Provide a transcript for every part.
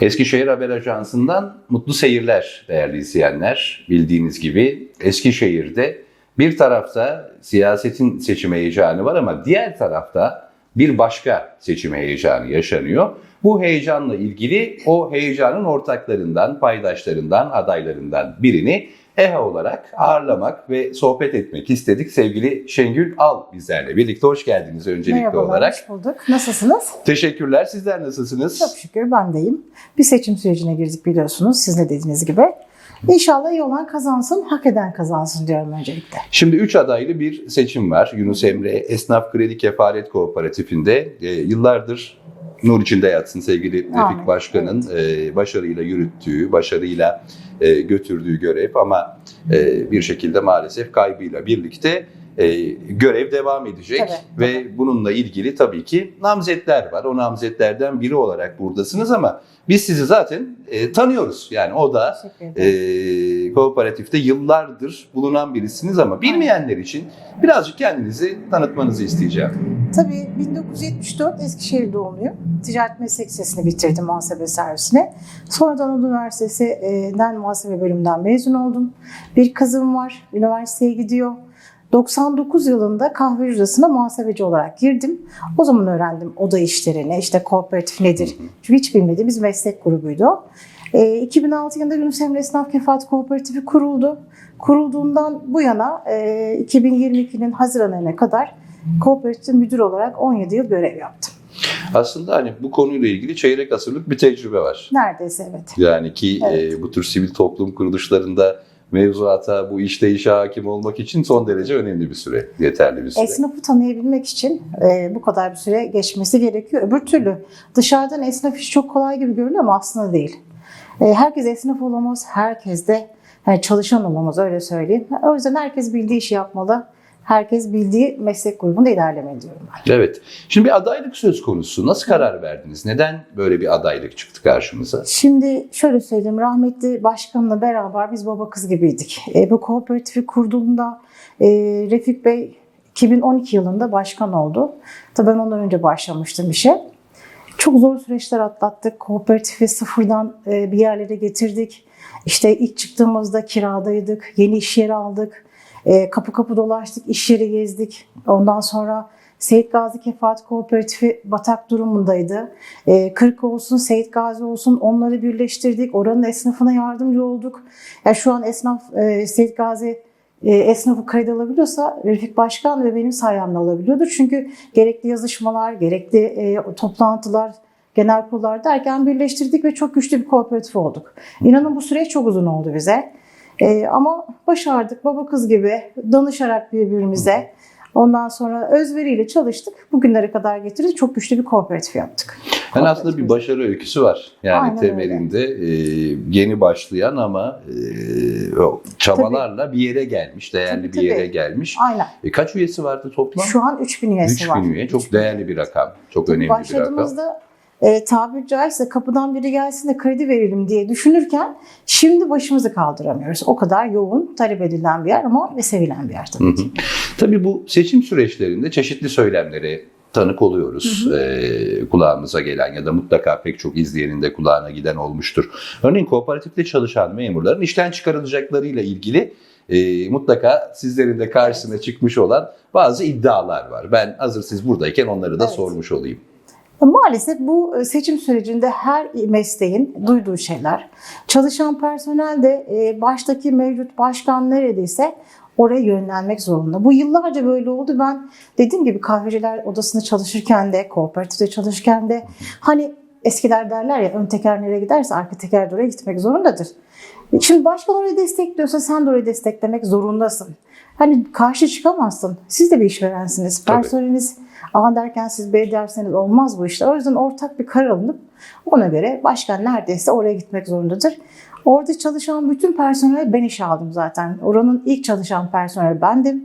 Eskişehir Haber Ajansı'ndan mutlu seyirler değerli izleyenler. Bildiğiniz gibi Eskişehir'de bir tarafta siyasetin seçim heyecanı var ama diğer tarafta bir başka seçim heyecanı yaşanıyor. Bu heyecanla ilgili o heyecanın ortaklarından, paydaşlarından, adaylarından birini EHA olarak ağırlamak ve sohbet etmek istedik. Sevgili Şengül Al bizlerle birlikte hoş geldiniz öncelikli Merhabalar, olarak. hoş bulduk. Nasılsınız? Teşekkürler. Sizler nasılsınız? Çok şükür ben deyim. Bir seçim sürecine girdik biliyorsunuz siz de dediğiniz gibi. İnşallah iyi olan kazansın, hak eden kazansın diyorum öncelikle. Şimdi üç adaylı bir seçim var. Yunus Emre Esnaf Kredi Kefaret Kooperatifinde e, yıllardır nur içinde yatsın sevgili Refik. Başkan'ın e, başarıyla yürüttüğü, başarıyla e, götürdüğü görev ama e, bir şekilde maalesef kaybıyla birlikte e, görev devam edecek Tabii, ve bununla ilgili tabii ki namzetler var. O namzetlerden biri olarak buradasınız ama biz sizi zaten e, tanıyoruz. Yani o da e, kooperatifte yıllardır bulunan birisiniz ama bilmeyenler için birazcık kendinizi tanıtmanızı isteyeceğim. Tabii 1974 Eskişehir doğumluyum. Ticaret Meslek Lisesi'ni bitirdim muhasebe servisine. Sonradan Anadolu Üniversitesi'nden muhasebe bölümünden mezun oldum. Bir kızım var, üniversiteye gidiyor. 99 yılında kahve odasına muhasebeci olarak girdim. O zaman öğrendim oda işlerini, işte kooperatif nedir. Çünkü hiç bilmediğimiz meslek grubuydu. o. E, 2006 yılında Yunus Emre Esnaf Kefaat Kooperatifi kuruldu. Kurulduğundan bu yana e, 2022'nin Haziran ayına kadar kooperatif müdür olarak 17 yıl görev yaptım. Aslında hani bu konuyla ilgili çeyrek asırlık bir tecrübe var. Neredeyse evet. Yani ki Evet. e, bu tür sivil toplum kuruluşlarında mevzuata, bu işleyişe hakim olmak için son derece önemli bir süre, yeterli bir süre. Esnafı tanıyabilmek için e, bu kadar bir süre geçmesi gerekiyor. Öbür türlü dışarıdan esnaf işi çok kolay gibi görünüyor ama aslında değil. E, herkes esnaf olamaz, herkes de yani çalışan olamaz öyle söyleyeyim. O yüzden herkes bildiği işi yapmalı. Herkes bildiği meslek grubunda ilerlemeli diyorum ben. Evet. Şimdi bir adaylık söz konusu. Nasıl karar verdiniz? Neden böyle bir adaylık çıktı karşımıza? Şimdi şöyle söyleyeyim, rahmetli başkanla beraber biz baba kız gibiydik. E, bu kooperatifi kurduğunda e, Refik Bey 2012 yılında başkan oldu. Tabii ben ondan önce başlamıştım işe. Çok zor süreçler atlattık. Kooperatifi sıfırdan e, bir yerlere getirdik. İşte ilk çıktığımızda kiradaydık, yeni iş yeri aldık. E, kapı kapı dolaştık, iş yeri gezdik. Ondan sonra Seyit Gazi Kefaat Kooperatifi batak durumundaydı. E, Kırk olsun, Seyit Gazi olsun onları birleştirdik. Oranın esnafına yardımcı olduk. Yani şu an esnaf e, Seyit Gazi e, esnafı kredi alabiliyorsa Refik Başkan ve benim sayemde alabiliyordur. Çünkü gerekli yazışmalar, gerekli e, toplantılar, genel kurullar derken birleştirdik ve çok güçlü bir kooperatif olduk. İnanın bu süreç çok uzun oldu bize. E, ama başardık baba kız gibi danışarak birbirimize. Ondan sonra özveriyle çalıştık. Bugünlere kadar getirdik. Çok güçlü bir kooperatif yaptık. Yani aslında bir başarı öyküsü var. Yani Aynen öyle. temelinde e, yeni başlayan ama e, o çabalarla bir yere gelmiş, değerli Tabii, bir yere tabii. gelmiş. Aynen. E, kaç üyesi vardı toplam? Şu an 3000 üyesi 3000 var. üye. Çok değerli bir rakam. Çok önemli bir rakam. Başladığımızda e, tabiri caizse kapıdan biri gelsin de kredi verelim diye düşünürken şimdi başımızı kaldıramıyoruz. O kadar yoğun talep edilen bir yer ama ve sevilen bir yer Hı tabii hı. ki. Tabii bu seçim süreçlerinde çeşitli söylemlere tanık oluyoruz. Ee, kulağımıza gelen ya da mutlaka pek çok izleyenin de kulağına giden olmuştur. Örneğin kooperatifte çalışan memurların işten çıkarılacaklarıyla ilgili e, mutlaka sizlerin de karşısına çıkmış olan bazı iddialar var. Ben hazır siz buradayken onları da Evet. sormuş olayım. Maalesef bu e, seçim sürecinde her mesleğin duyduğu şeyler. Çalışan personel de e, baştaki mevcut başkan neredeyse oraya yönlenmek zorunda. Bu yıllarca böyle oldu. Ben dediğim gibi kahveciler odasında çalışırken de, kooperatifte çalışırken de hani eskiler derler ya ön teker nereye giderse arka teker de oraya gitmek zorundadır. Şimdi başkan orayı destekliyorsa sen de orayı desteklemek zorundasın. Hani karşı çıkamazsın. Siz de bir işverensiniz. Personeliniz A derken siz B derseniz olmaz bu işler. O yüzden ortak bir karar alınıp ona göre başkan neredeyse oraya gitmek zorundadır. Orada çalışan bütün personel ben işe aldım zaten. Oranın ilk çalışan personel bendim.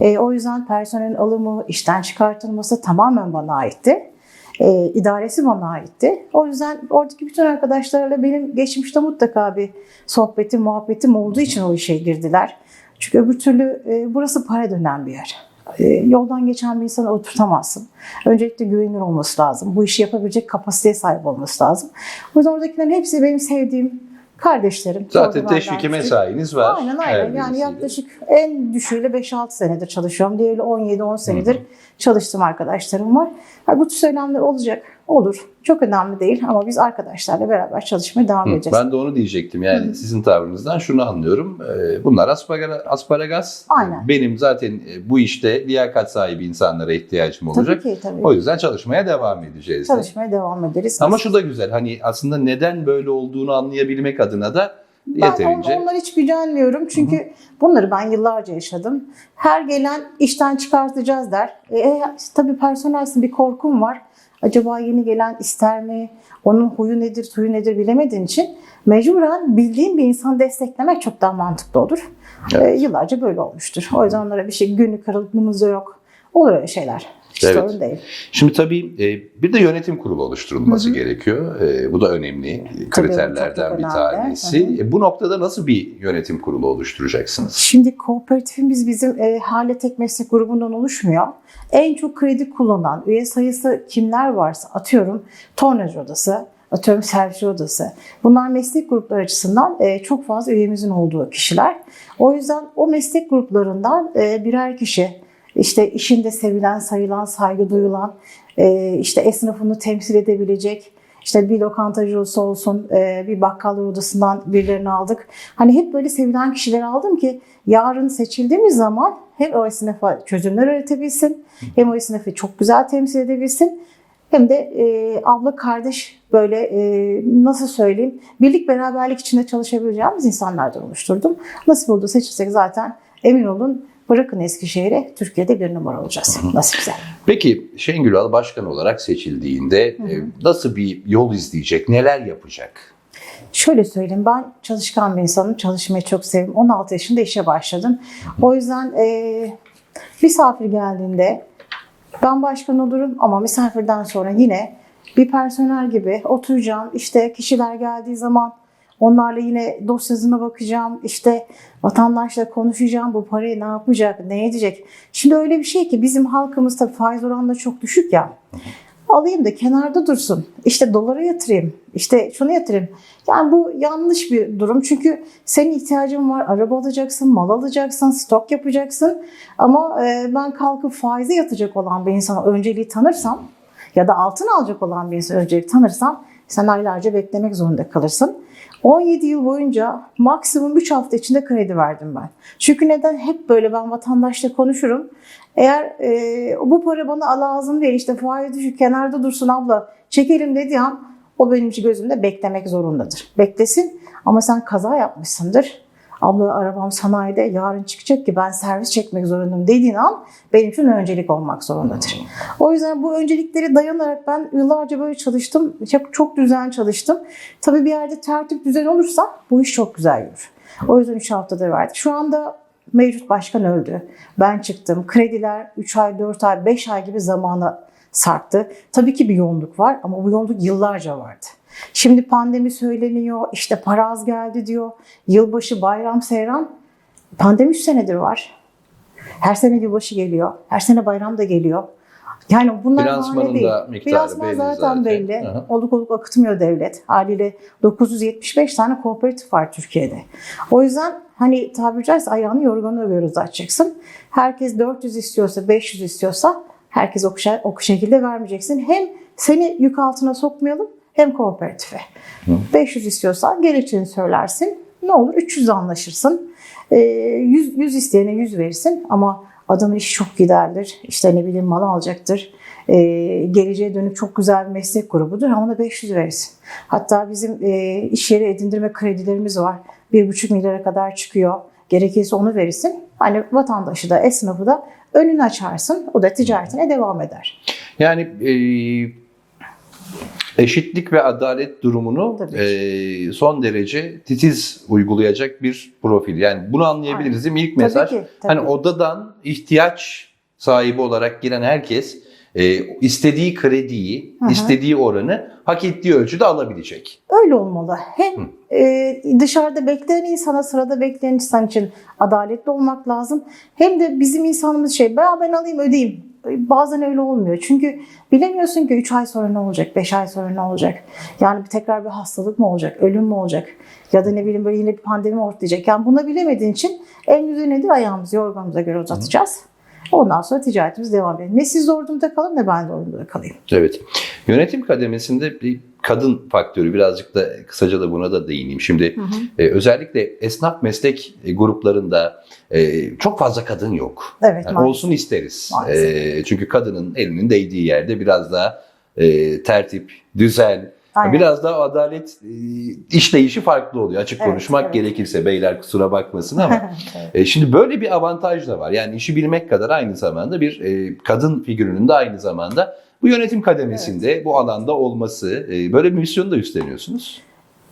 E, o yüzden personelin alımı, işten çıkartılması tamamen bana aitti. E, idaresi bana aitti. O yüzden oradaki bütün arkadaşlarla benim geçmişte mutlaka bir sohbetim, muhabbetim olduğu için o işe girdiler. Çünkü öbür türlü e, burası para dönen bir yer. E, yoldan geçen bir insanı oturtamazsın. Öncelikle güvenilir olması lazım. Bu işi yapabilecek kapasiteye sahip olması lazım. O yüzden oradakilerin hepsi benim sevdiğim kardeşlerim. Zaten küçük. mesainiz var. Aynen aynen. Yani yaklaşık en düşüğüyle 5-6 senedir çalışıyorum. Diğeri 17-10 senedir çalıştığım arkadaşlarım var. Ha, bu söylemler olacak. Olur. Çok önemli değil ama biz arkadaşlarla beraber çalışmaya devam Hı, edeceğiz. Ben de onu diyecektim. Yani sizin tavrınızdan şunu anlıyorum. Ee, Bunlar asparagas. asparagas. Aynen. Benim zaten e, bu işte liyakat sahibi insanlara ihtiyacım olacak. Tabii ki tabii. O yüzden çalışmaya devam edeceğiz. de. Çalışmaya devam ederiz. Ama şu da güzel. Hani aslında neden böyle olduğunu anlayabilmek adına da Ben yeterince on, onları hiç gücenmiyorum çünkü bunları ben yıllarca yaşadım. Her gelen işten çıkartacağız der. E, e, tabii personelsin bir korkum var. Acaba yeni gelen ister mi? Onun huyu nedir, suyu nedir bilemediğin için mecburen bildiğin bir insanı desteklemek çok daha mantıklı olur. Evet. E, yıllarca böyle olmuştur. O yüzden onlara bir şey günlük kırıklığımız da yok. Olur öyle şeyler. Hiç Evet. sorun değil. Şimdi tabii e, bir de yönetim kurulu oluşturulması gerekiyor. E, Bu da önemli kriterlerden çok bir tanesi. Hı hı. E, Bu noktada nasıl bir yönetim kurulu oluşturacaksınız? Şimdi kooperatifimiz bizim e, hale tek meslek grubundan oluşmuyor. En çok kredi kullanan üye sayısı kimler varsa atıyorum tornacı odası, atıyorum servis odası. Bunlar meslek grupları açısından çok fazla üyemizin olduğu kişiler. O yüzden o meslek gruplarından birer kişi işte işinde sevilen, sayılan, saygı duyulan, e, işte esnafını temsil edebilecek, işte bir lokantacısı olsun, e, bir bakkal odasından birilerini aldık. Hani hep böyle sevilen kişileri aldım ki yarın seçildiğimiz zaman hem o esnafa çözümler üretebilsin, hem o esnafı çok güzel temsil edebilsin. Hem de e, abla kardeş böyle e, nasıl söyleyeyim birlik beraberlik içinde çalışabileceğimiz insanlardan oluşturdum. Nasip oldu seçilsek zaten emin olun bırakın Eskişehir'e Türkiye'de bir numara olacağız. Nasipse. Peki Şengül Al başkan olarak seçildiğinde e, nasıl bir yol izleyecek, neler yapacak? Şöyle söyleyeyim ben çalışkan bir insanım. Çalışmayı çok seviyorum. 16 yaşında işe başladım. O yüzden e, misafir geldiğinde ben başkan olurum ama misafirden sonra yine bir personel gibi oturacağım. İşte kişiler geldiği zaman onlarla yine dosyasına bakacağım. İşte vatandaşla konuşacağım. Bu parayı ne yapacak, ne edecek? Şimdi öyle bir şey ki bizim halkımız tabii faiz oranları çok düşük ya. Alayım da kenarda dursun. İşte dolara yatırayım. İşte şunu yatırayım. Yani bu yanlış bir durum. Çünkü senin ihtiyacın var. Araba alacaksın, mal alacaksın, stok yapacaksın. Ama e, ben kalkıp faize yatacak olan bir insana önceliği tanırsam ya da altın alacak olan bir insana önceliği tanırsam sen aylarca beklemek zorunda kalırsın. 17 yıl boyunca maksimum 3 hafta içinde kredi verdim ben. Çünkü neden? Hep böyle ben vatandaşla konuşurum. Eğer e, bu para bana lazım değil işte faiz düşük kenarda dursun abla çekelim dediği an o benim gözümde beklemek zorundadır. Beklesin ama sen kaza yapmışsındır. Abla arabam sanayide yarın çıkacak ki ben servis çekmek zorundayım dediğin an benim için öncelik olmak zorundadır. O yüzden bu öncelikleri dayanarak ben yıllarca böyle çalıştım. Çok, çok düzenli çalıştım. Tabii bir yerde tertip düzen olursa bu iş çok güzel yürür. O yüzden 3 haftada verdik. Şu anda mevcut başkan öldü. Ben çıktım. Krediler 3 ay, 4 ay, 5 ay gibi zamana sarktı. Tabii ki bir yoğunluk var ama bu yoğunluk yıllarca vardı. Şimdi pandemi söyleniyor, işte para az geldi diyor. Yılbaşı, bayram, seyran. Pandemi 3 senedir var. Her sene yılbaşı geliyor. Her sene bayram da geliyor. Yani bunlar Finansmanın bahane değil. da miktarı Finansman belli zaten, zaten. belli. Hı. Oluk oluk akıtmıyor devlet. Haliyle 975 tane kooperatif var Türkiye'de. O yüzden hani tabiri caizse ayağını yorganına göre uzatacaksın. Herkes 400 istiyorsa, 500 istiyorsa herkes o, o şekilde vermeyeceksin. Hem seni yük altına sokmayalım hem kooperatife. 500 istiyorsan gerekçeni söylersin. Ne olur 300 anlaşırsın. Ee, 100, 100 isteyene 100 verirsin ama adamın işi çok giderdir. İşte ne bileyim mal alacaktır. Ee, geleceğe dönük çok güzel bir meslek grubudur ama ona 500 verirsin. Hatta bizim e, iş yeri edindirme kredilerimiz var. 1,5 milyara kadar çıkıyor. Gerekirse onu verirsin. Hani vatandaşı da esnafı da önünü açarsın. O da ticaretine devam eder. Yani e, eşitlik ve adalet durumunu Tabii e, son derece titiz uygulayacak bir profil. Yani bunu anlayabiliriz değil mi? İlk Tabii mesaj ki, tabii. hani odadan ihtiyaç sahibi olarak giren herkes e, istediği krediyi, Hı hı. istediği oranı hak ettiği ölçüde alabilecek. Öyle olmalı. Hem e, dışarıda bekleyen insana, sırada bekleyen insan için adaletli olmak lazım. Hem de bizim insanımız şey, ben, ben alayım ödeyeyim. Bazen öyle olmuyor. Çünkü bilemiyorsun ki 3 ay sonra ne olacak, 5 ay sonra ne olacak. Yani bir tekrar bir hastalık mı olacak, ölüm mü olacak? Ya da ne bileyim böyle yine bir pandemi ortayacak. Yani bunu bilemediğin için en güzel nedir? Ayağımızı yorganımıza göre uzatacağız. Ondan sonra ticaretimiz devam ediyor. Ne siz zor durumda kalın ne ben zor durumda kalayım. Evet. Yönetim kademesinde bir kadın faktörü birazcık da kısaca da buna da değineyim. Şimdi e, özellikle esnaf meslek e, gruplarında e, çok fazla kadın yok. Evet, Yani olsun isteriz. Maalesef. E, çünkü kadının elinin değdiği yerde biraz daha e, tertip, düzen, Aynen. biraz daha adalet e, işleyişi farklı oluyor. Açık Evet, konuşmak evet. gerekirse beyler kusura bakmasın ama e, şimdi böyle bir avantaj da var. Yani işi bilmek kadar aynı zamanda bir kadın figürünün de aynı zamanda bu yönetim kademesinde bu alanda olması e, böyle bir misyonu da üstleniyorsunuz.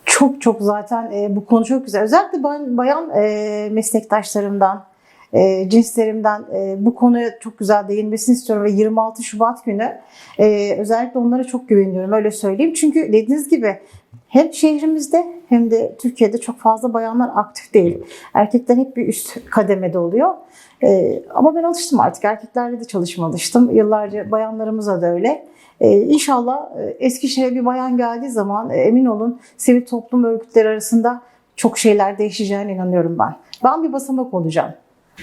Çok çok zaten e, bu konu çok güzel. Özellikle ben bayan e, meslektaşlarımdan, e, cinslerimden e, bu konuya çok güzel değinmesini istiyorum ve 26 Şubat günü e, özellikle onlara çok güveniyorum öyle söyleyeyim. Çünkü dediğiniz gibi hem şehrimizde hem de Türkiye'de çok fazla bayanlar aktif değil. Erkekler hep bir üst kademede oluyor. E, ama ben alıştım artık. Erkeklerle de çalışma alıştım. Yıllarca bayanlarımıza da öyle. Ee, inşallah e, Eskişehir'e bir bayan geldiği zaman e, emin olun sivil toplum örgütleri arasında çok şeyler değişeceğine inanıyorum ben. Ben bir basamak olacağım.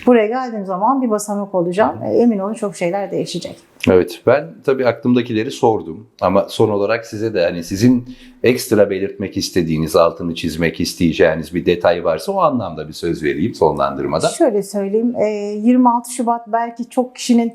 Buraya geldiğim zaman bir basamak olacağım. E, emin olun çok şeyler değişecek. Evet ben tabii aklımdakileri sordum ama son olarak size de hani sizin ekstra belirtmek istediğiniz, altını çizmek isteyeceğiniz bir detay varsa o anlamda bir söz vereyim sonlandırmada. Şöyle söyleyeyim, e, 26 Şubat belki çok kişinin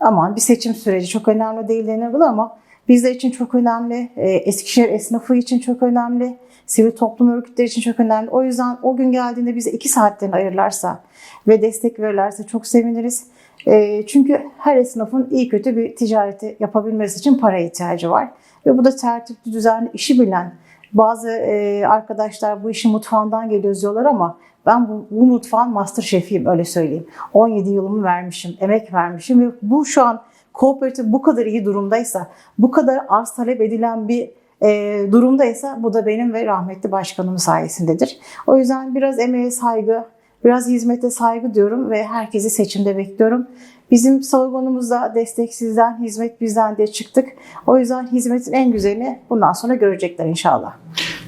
aman bir seçim süreci çok önemli değil denebilir ama bizler için çok önemli, e, Eskişehir esnafı için çok önemli, sivil toplum örgütleri için çok önemli. O yüzden o gün geldiğinde bize iki saatlerini ayırırlarsa ve destek verirlerse çok seviniriz. E, Çünkü her esnafın iyi kötü bir ticareti yapabilmesi için para ihtiyacı var. Ve bu da tertipli, düzenli, işi bilen, bazı e, arkadaşlar bu işin mutfağından geliyoruz diyorlar ama ben bu, bu mutfağın master şefiyim öyle söyleyeyim. 17 yılımı vermişim, emek vermişim ve bu şu an kooperatif bu kadar iyi durumdaysa, bu kadar arz talep edilen bir e, durumdaysa bu da benim ve rahmetli başkanımın sayesindedir. O yüzden biraz emeğe saygı, biraz hizmete saygı diyorum ve herkesi seçimde bekliyorum. Bizim sloganımızda destek sizden, hizmet bizden diye çıktık. O yüzden hizmetin en güzelini bundan sonra görecekler inşallah.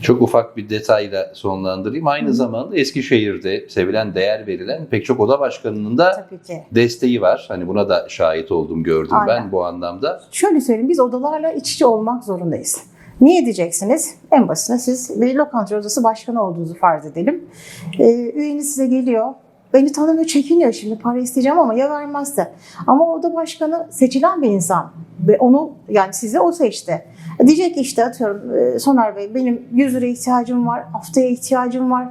Çok ufak bir detayla sonlandırayım. Aynı zamanda Eskişehir'de sevilen, değer verilen pek çok oda başkanının da desteği var. Hani buna da şahit oldum, gördüm Aynen. ben bu anlamda. Şöyle söyleyeyim, biz odalarla iç içe olmak zorundayız. Niye diyeceksiniz? En basitinde siz bir lokanta odası başkanı olduğunuzu farz edelim. Ee, üyeniz size geliyor. Beni tanımıyor, çekiniyor şimdi para isteyeceğim ama ya vermezse. Ama oda başkanı seçilen bir insan. Ve onu yani size o seçti. Diyecek işte atıyorum e, Soner Bey benim 100 liraya ihtiyacım var, haftaya ihtiyacım var.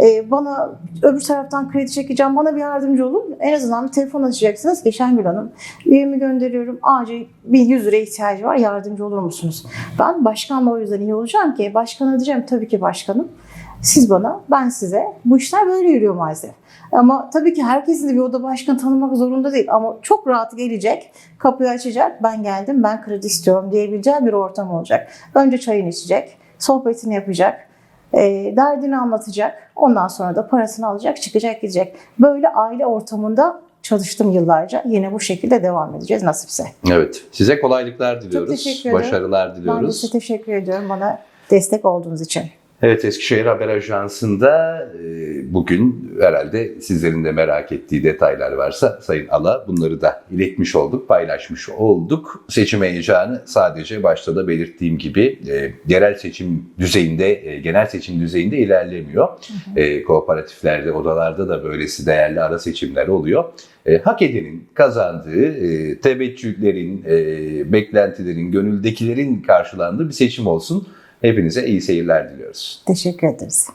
E, bana öbür taraftan kredi çekeceğim, bana bir yardımcı olun. En azından bir telefon açacaksınız ki Şengül Hanım üyemi gönderiyorum. Acil bir 100 liraya ihtiyacı var, yardımcı olur musunuz? Ben başkanla o yüzden iyi olacağım ki başkana diyeceğim tabii ki başkanım. Siz bana, ben size. Bu işler böyle yürüyor maalesef. Ama tabii ki herkesin de bir oda başkanı tanımak zorunda değil. Ama çok rahat gelecek, kapıyı açacak, ben geldim, ben kredi istiyorum diyebileceği bir ortam olacak. Önce çayını içecek, sohbetini yapacak, e, derdini anlatacak. Ondan sonra da parasını alacak, çıkacak, gidecek. Böyle aile ortamında çalıştım yıllarca. Yine bu şekilde devam edeceğiz nasipse. Evet. Size kolaylıklar diliyoruz. teşekkür ederim. Başarılar Ben de diliyoruz. size teşekkür ediyorum bana destek olduğunuz için. Evet Eskişehir Haber Ajansı'nda e, bugün herhalde sizlerin de merak ettiği detaylar varsa Sayın Ala bunları da iletmiş olduk, paylaşmış olduk. Seçim heyecanı sadece başta da belirttiğim gibi e, yerel seçim düzeyinde, e, genel seçim düzeyinde ilerlemiyor. E, kooperatiflerde, odalarda da böylesi değerli ara seçimler oluyor. Hak edenin kazandığı, teveccühlerin, beklentilerin, gönüldekilerin karşılandığı bir seçim olsun. Hepinize iyi seyirler diliyoruz. Teşekkür ederiz.